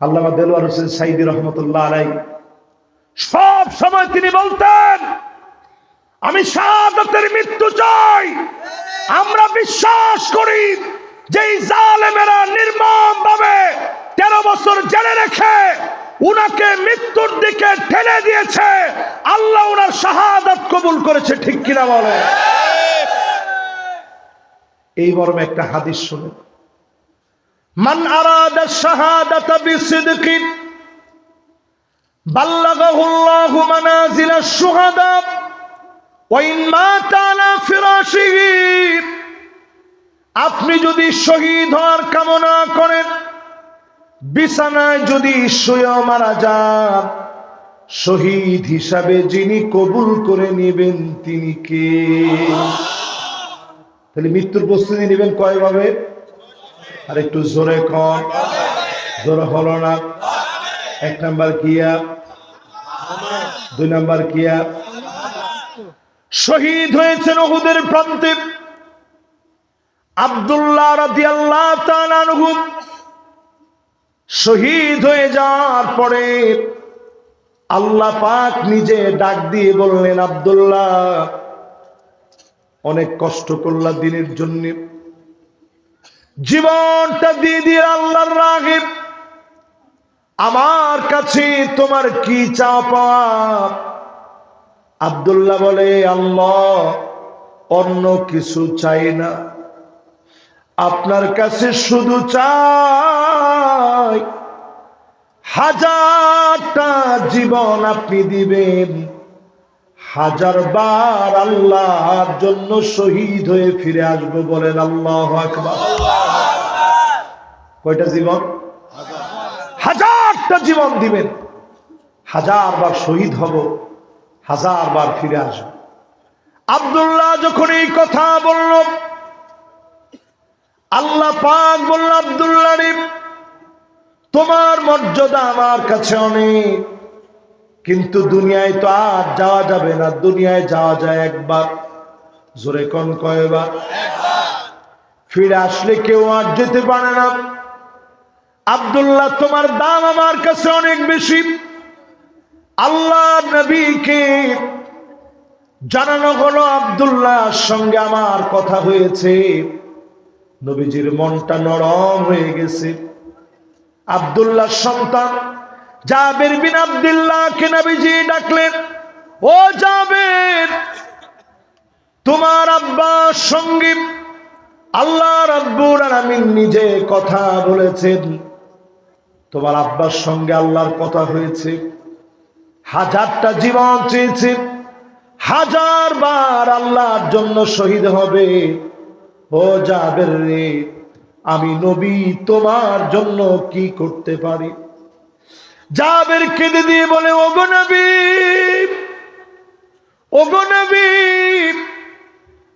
আল্লামা দেলোয়ার হোসেন সাইদি রহমতুল্লাহ আলাই সব সময় তিনি বলতেন আমি শাহাদাতের মৃত্যু চাই। আমরা বিশ্বাস করি যে জালেমেরা নির্মম ভাবে তেরো বছর জেলে রেখে উনাকে মৃত্যুর দিকে ঠেলে দিয়েছে আল্লাহ উনার শাহাদত কবুল করেছে ঠিক কিনা বলে এই মর্মে একটা হাদিস শুনে মান আরাদা শাহাদাতা বাল্লাগাহু আল্লাহু মানাজিলাশ শুহাদা ওয়াইন মাতা আলা ফিরাশিহি। আপনি যদি শহীদ হওয়ার কামনা করেন, বিছানায় যদি শুয়ে মারা যান, শহীদ হিসাবে যিনি কবুল করে নেবেন তিনি কে? তাহলে মৃত্যুর প্রস্তুতি নেবেন কয়ভাবে? আর একটু জোরে কম। জোরে হলো না। এক নাম্বার কিয়া দুই নাম্বার কিয়া শহীদ হয়েছেন ওহুদের প্রান্তে। আব্দুল্লাহ তাআলা আনহু। শহীদ হয়ে যাওয়ার পরে আল্লাহ পাক নিজে ডাক দিয়ে বললেন, আব্দুল্লাহ, অনেক কষ্ট করলা দিনের জন্য। জীবনটা দিয়ে আল্লাহর রাগে আমার কাছে তোমার কি চাপা আব্দুল্লাহ বলে, আল্লাহ, অন্য কিছু চাই না। আপনার কাছে শুধু চাই, হাজারটা জীবন আপনি দিবেন। হাজার বার আল্লাহর জন্য শহীদ হয়ে ফিরে আসব বলেন আল্লাহ আকবার। কয়টা জীবন? হাজারটা জীবন দিবেন। হাজার বার শহীদ হব, হাজার বার ফিরে আসব। আব্দুল্লাহ যখন এই কথা বলল, আল্লাহ পাক বলল, আব্দুল্লাহ তোমার মর্যাদা আমার কাছে অনেক। কিন্তু দুনিয়ায় তো আর যাওয়া যাবে না, দুনিয়ায় যাওয়া যায় একবার। জোরে কোন কয়বার? ফিরে আসলে কেউ আর যেতে পারে না। আব্দুল্লাহ, তোমার দাম আমার কাছে অনেক বেশি। আল্লাহ নবীকে জানানো হলো আব্দুল্লাহর সঙ্গে আমার কথা হয়েছে। নবীজির মনটা নরম হয়ে গেছে। আব্দুল্লাহ সন্তান জাবের বিন আব্দুল্লাহকে নবীজি ডাকলেন, ও জাবের, তোমার আব্বার সঙ্গে আল্লাহ রাব্বুর আলামিন নিজে কথা বলেছেন। তোমার আব্বার সঙ্গে আল্লাহর কথা হয়েছে, হাজারটা জীবন চেয়েছে, হাজার বার আল্লাহর জন্য শহীদ হবে। ও জাবের রে, আমি নবী, তোমার জন্য কি করতে পারি? জাবের কেঁদে দিয়ে বলে, ওগো নবী ওগো নবী,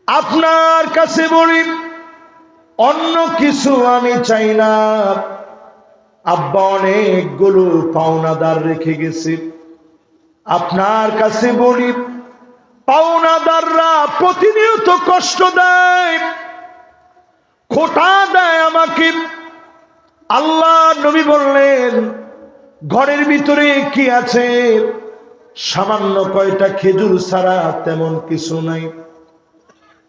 আপনার কাছে বলি, অন্য কিছু আমি চাই না। আব্বা অনেকগুলো পাওনাদার রেখে গেছে। আপনার কাছে বলি, পাওনাদাররা প্রতিনিয়ত কষ্ট দেয়, খোটা দেয় আমাকে। আল্লাহ নবী বললেন ঘরের ভিতরে কি আছে? সামান্য কয়টা খেজুর ছাড়া তেমন কিছু নাই।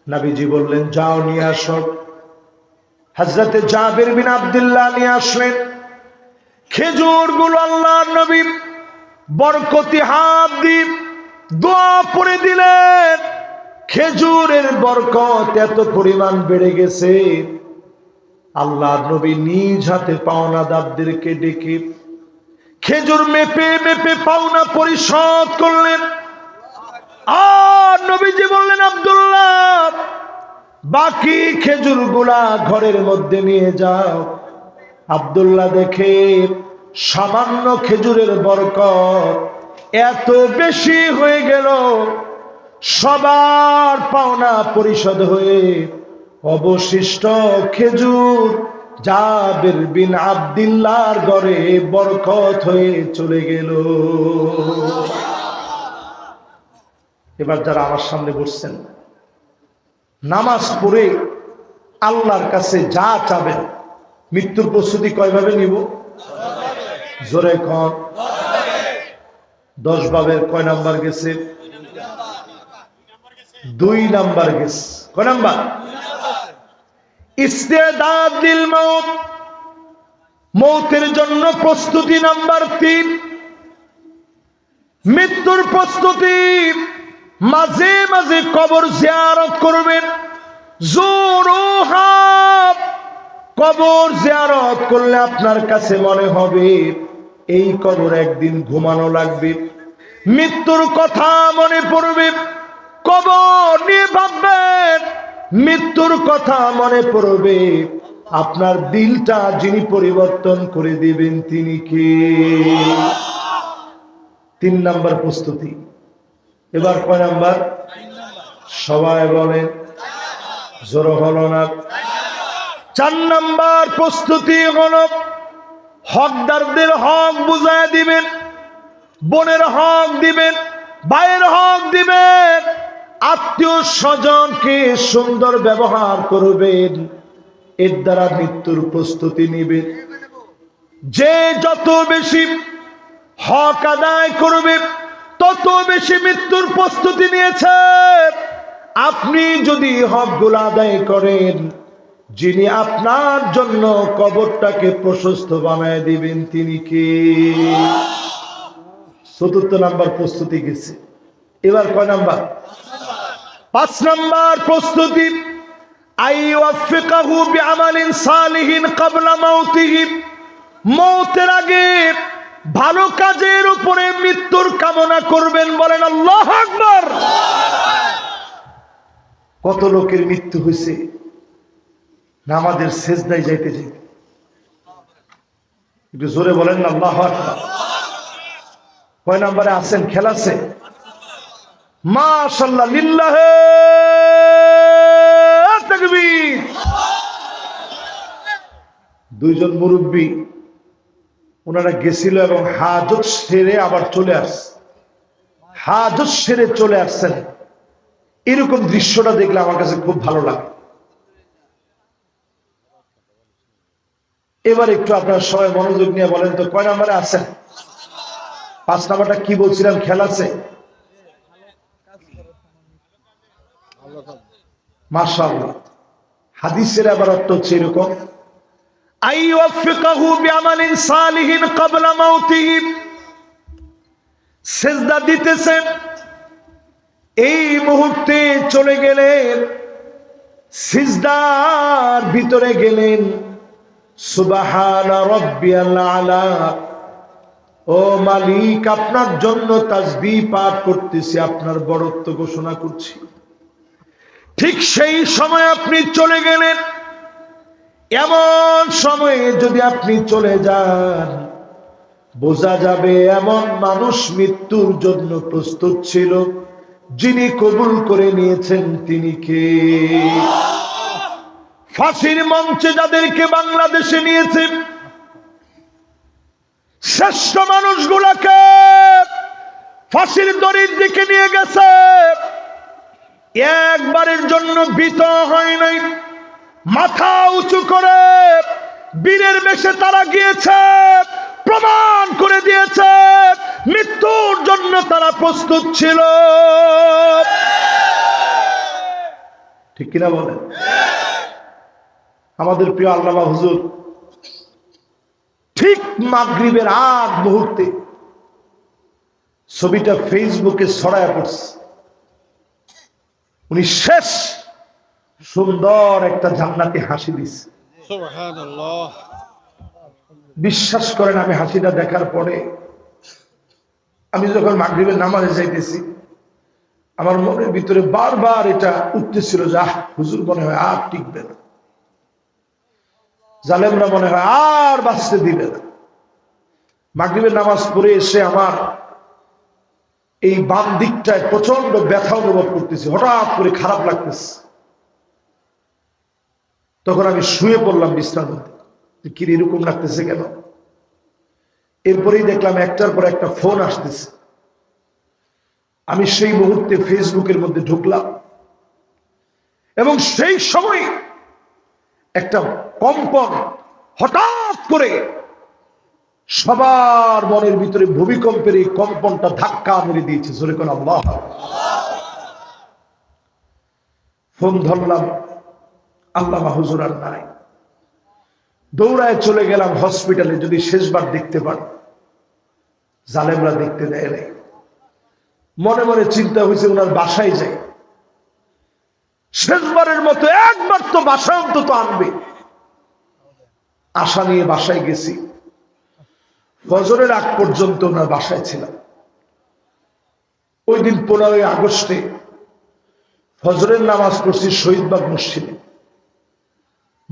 নাবিজি বললেন, যাও নিয়ে আসো। হাজরতে জাবের বিন আব্দুল্লাহ নিয়ে আসলেন। খেজুরগুলো আল্লাহ নবী বরকতি হাত দিয়ে দোয়া পড়ে দিলেন। খেজুরের বরকত এত পরিমাণ বেড়ে গেছে। আল্লাহ নবী নিজ হাতে পাওনাদারদেরকে ডেকে খেজুর মেপে মেপে পাওনা পরিশোধ করলেন। আর নবীজি বললেন, আব্দুল্লাহ, বাকি খেজুরগুলা ঘরের মধ্যে নিয়ে যাও। আব্দুল্লাহ দেখে সামান্য খেজুরের বরকত এত বেশি হয়ে গেল। সবার পাওনা পরিশোধ হয়ে অবশিষ্ট খেজুর জাবের বিন আব্দুল্লাহর ঘরে বরকত হয়ে চলে গেল। এবার যারা আমার সামনে বসছেন, নামাজ পড়ে আল্লাহর কাছে যা চাবেন, মৃত্যুর প্রস্তুতি কয়ভাবে নিব? জোরে কন। দশ বাবের কয় নাম্বার গেছে? দুই নাম্বার গেছে। কয় নাম্বার? ইস্তেদাদ দিল মৌত মৌতের জন্য প্রস্তুতি নাম্বার তিন। মৃত্যুর প্রস্তুতি। মাঝে মাঝে কবর জিয়ারত করবেন। জোরোহা কবর জিয়ারত করলে আপনার কাছে মনে হবে, এই কবর একদিন ঘুমানো লাগবে। মৃত্যুর কথা মনে পড়বে। কবর নিয়ে ভাববেন। মৃত্যুর কথা মনে পড়বে। আপনার দিলটা যিনি পরিবর্তন করে দিবেন, তিনি কে? তিন নাম্বার প্রস্তুতি। এবার কয় নাম্বার? সবাই বলেন, জোর হলো না। চার নাম্বার প্রস্তুতি হল, হকদারদের হক বুঝায় দিবেন, বোনের হক দিবেন, ভাইয়ের হক দিবেন। আত্মীয় স্বজনকে সুন্দর ব্যবহার করবেন। এর দ্বারা মৃত্যুর প্রস্তুতি নিবেন যে যত বেশি হক আদায় করবে, তত বেশি মৃত্যুর প্রস্তুতি নিয়েছে। আপনি যদি হকগুলো আদায় করেন, যিনি আপনার জন্য কবরটাকে প্রশস্ত বানায় দিবেন, তিনি কে? চতুর্থ নাম্বার প্রস্তুতি গেছে। এবার কয় নাম্বার? পাঁচ নম্বর প্রস্তুতি আগে ভালো কাজের উপরে মৃত্যুর কামনা করবেন বলেন আল্লাহ আকবার। কত লোকের মৃত্যু হয়েছে, নামাজের শেষদায় যাইতে যাইতে। একটু জোরে বলেন আল্লাহ আকবার। কয় নাম্বারে আছেন খেলাছে মাশাল্লাহ দুইজন মুরব্বী, ওনারা গেছিল এবং হাজত সেরে আবার চলে আস হাজত সেরে চলে আসছেন। এরকম দৃশ্যটা দেখলে আমার কাছে খুব ভালো লাগে। এবার একটু আপনার সবাই মনোযোগ নিয়ে বলেন তো, কয় নাম্বারে আছেন? পাঁচ নাম্বারটা কি বলছিলাম খেলাছে হাদিসের আবার অর্থ হচ্ছে এরকম। চলে গেলেন। সিজদার ভিতরে গেলেন। সুবাহানা ও মালিক, আপনার জন্য তাজবি পাঠ করতেছি, আপনার বড়ত্ব ঘোষণা করছি। ঠিক সেই সময় আপনি চলে গেলেন। এমন সময়ে যদি আপনি চলে যান, বোঝা যাবে এমন মানুষ মৃত্যুর জন্য প্রস্তুত ছিল, যিনি কবুল করে নিয়েছেন তিনি কে? ফাঁসির মঞ্চে যাদেরকে বাংলাদেশে নিয়েছে, শ্রেষ্ঠ মানুষগুলাকে ফাঁসির দড়ির দিকে নিয়ে গেছে। একবারের জন্য বিত হয় নাই। মাথা উঁচু করে বীরের বেশে তারা গিয়েছে, প্রমাণ করে দিয়েছে, মৃত্যুর জন্য তারা প্রস্তুত ছিল। ঠিক কিনা বলেন? আমাদের প্রিয় আল্লামা হুজুর, ঠিক মাগরিবের আগ মুহূর্তে ছবিটা ফেসবুকে ছড়ায় পড়ছে। উনি শেষ সুন্দর একটা জান্নাতি হাসি দিচ্ছে বিশ্বাস করেন আমি হাসিটা দেখার পরে আমি যখন মাগরিবের নামাজে যাইতেছি আমার মনের ভিতরে বারবার এটা উঠতেছিল যে আহ হুজুর মনে হয় আর টিকবে না। জালেমরা মনে হয় আর বাঁচতে দিবে না। মাগরিবের নামাজ পড়ে এসে আমার এই বাম দিকটায় প্রচণ্ড ব্যথা অনুভব করতেছি, হঠাৎ করে খারাপ লাগতেছে। তখন আমি শুয়ে পড়লাম বিশ্রামতে কি এরকম লাগতেছে কেন? এরপরেই দেখলাম একটার পর একটা ফোন আসতেছে। আমি সেই মুহূর্তে ফেসবুকের মধ্যে ঢুকলাম। এবং সেই সময় একটা কম্পন হঠাৎ করে সবার মনের ভিতরে ভূমিকম্পের এই কম্পনটা ধাক্কা মেরে দিয়েছে, জোরে কোন আল্লাহ? ফোন ধরলাম আল্লাহ হুজুর আর নাই। দৌড়ায় চলে গেলাম হসপিটালে, যদি শেষবার দেখতে পারি জালেমরা দেখতে দেয় নাই। মনে মনে চিন্তা হয়েছে, ওনার বাসায় যাই। শেষবারের মতো একবার তো বাসা অন্তত আনবে। আশা নিয়ে বাসায় গেছি। ফজরের আগ পর্যন্ত ওনার বাসায় ছিলাম। ওই দিন পনেরোই আগস্টে ফজরের নামাজ পড়ছি শহীদবাগ মসজিদে।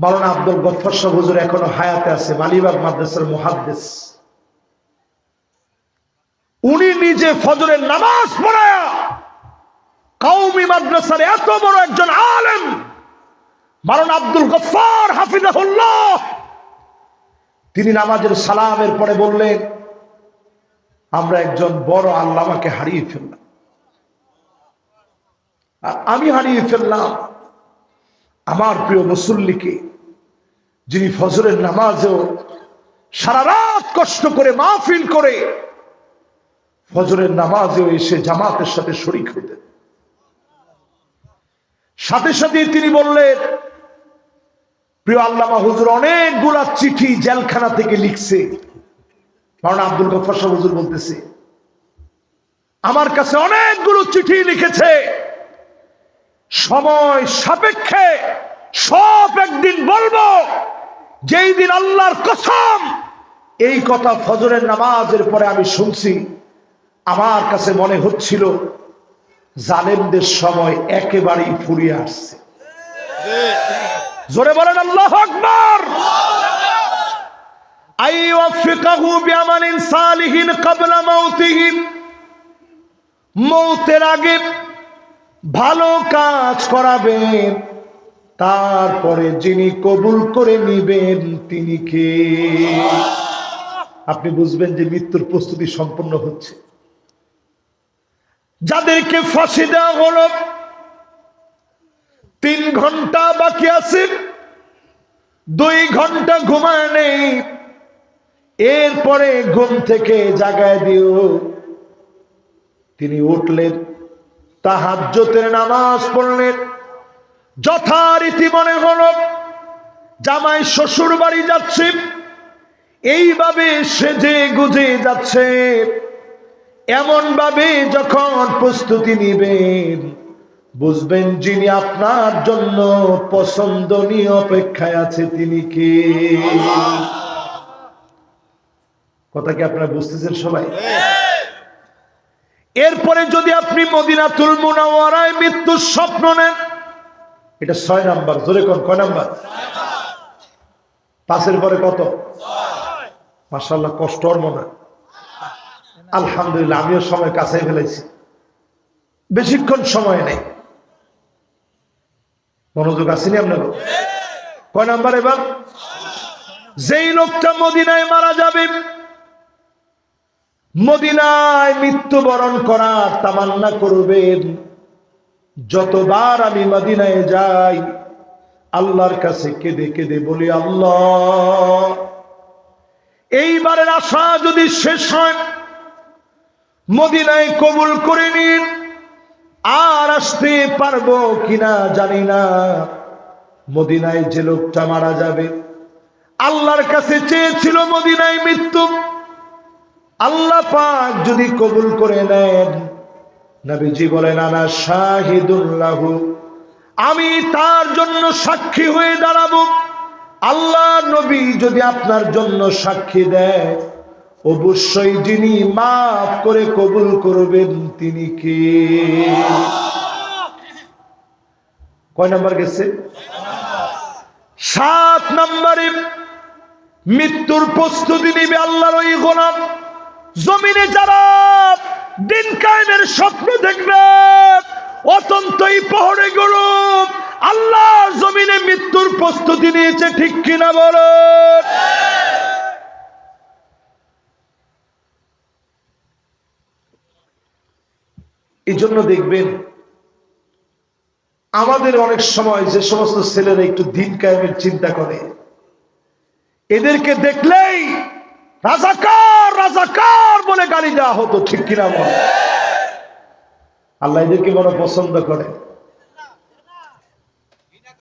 মালানা আব্দুল গফর সাহ হুজুর এখনও হায়াতে আছে মালিবাগ মাদ্রাসার মুহাদ্দেস। উনি নিজে ফজরের নামাজ পড়ায়া কাউমি মাদ্রাসার এত বড় একজন আলেম মালানা আব্দুল গফর হাফিজাহুল্লাহ তিনি নামাজের সালামের পরে বললেন, আমরা একজন বড় আল্লামাকে হারিয়ে ফেললাম। আর আমি হারিয়ে ফেললাম আমার প্রিয় মুসল্লিকে, যিনি ফজরের নামাজেও সারা রাত কষ্ট করে মাহফিল করে ফজরের নামাজেও এসে জামাতের সাথে শরিক হতেন। সাথে সাথে তিনি বললেন প্রিয় আল্লামা হুজুর অনেকগুলা চিঠি জেলখানা থেকে লিখছে। কারণ আব্দুল গফর সাহ হুজুর বলতেছে, আমার কাছে অনেকগুলো চিঠি লিখেছে। সময় সাপেক্ষে সব একদিন বলব, যেই দিন আল্লাহর কসম এই কথা ফজরের নামাজের পরে আমি শুনছি। আমার কাছে মনে হচ্ছিল, জালেমদের সময় একেবারেই ফুরিয়ে আসছে। জোরে বলেন, আল্লাহ আকবার। আইওয়াফিকাহু বিআমালিন সালিহিন ক্বাবলা মাউতিহি। মৌতের আগে ভালো কাজ করাবেন, তারপরে যিনি কবুল করে নিবেন তিনি কে? আপনি বুঝবেন যে মৃত্যুর প্রস্তুতি সম্পন্ন হচ্ছে। যাদেরকে ফাঁসি দেওয়া হলো ঘণ্টা বাকি আছে। দুই ঘণ্টা ঘুমায় নেই। এরপরে ঘুম থেকে জাগায় দিও। তিনি উঠলেন তাহাজ্জতের নামাজ পড়লেন। যথারীতি মনে হলো, জামাই শ্বশুর বাড়ি যাচ্ছে। এইভাবে সেজে গুজে যাচ্ছে। এমন ভাবে যখন প্রস্তুতি নিবেন বুঝবেন যিনি আপনার জন্য পছন্দনীয় অপেক্ষায় আছে তিনি কে? কথা কি আপনারা বুঝতেছেন সবাই? এরপরে যদি আপনি মদিনাতুল মুনাওয়ারায় মৃত্যুর স্বপ্ন নেন, এটা ছয় নাম্বার, জোরে কোন, কয় নাম্বার? পাঁচের পরে কত? মাসাল্লাহ কষ্ট মনে। আলহামদুলিল্লাহ, আমিও সময় কাছে ফেলেছি বেশিক্ষণ সময় নেই। মনোযোগ আসেনি আপনার? কয় নাম্বার এবার? যেই লোকটা মদিনায় মারা যাবে, মদিনায় মৃত্যুবরণ করার তামান্না করবেন। যতবার আমি মদিনায় যাই, আল্লাহর কাছে কেঁদে কেঁদে বলি, আল্লাহ, এইবারের আশা যদি শেষ হয়, মদিনায় কবুল করে নিন। আর আসতে পারব কিনা জানি না। মদিনায় যে লোকটা মারা যাবে, আল্লাহর কাছে চেয়েছিল মদিনায় মৃত্যু। আল্লাহ পাক যদি কবুল করে নেন, নবীজি বলেন, আনা শাহিদুল্লাহু আমি তার জন্য সাক্ষী হয়ে দাঁড়াবো। আল্লাহ নবী যদি আপনার জন্য সাক্ষী দেয় অবশ্যই যিনি মাফ করে কবুল করবেন তিনি কে? কয় নাম্বার গেছে? সাত নম্বরে মৃত্যুর প্রস্তুতি নিবে আল্লাহর ওই গোলাম। জমিনে যারা দিন কায়েমের স্বপ্ন দেখবে অতন্তই পহরে গরু আল্লাহ জমিনে মৃত্যুর প্রস্তুতি নিয়েছে, ঠিক কিনা বলো? এই জন্য দেখবেন, আমাদের অনেক সময় যে সমস্ত ছেলেরা একটু দিন কায়েমের চিন্তা করে, এদেরকে দেখলেই রাজাকার রাজাকার বলে গালি দেওয়া হতো, ঠিক কিনা আল্লাহ এদেরকে বড় পছন্দ করে।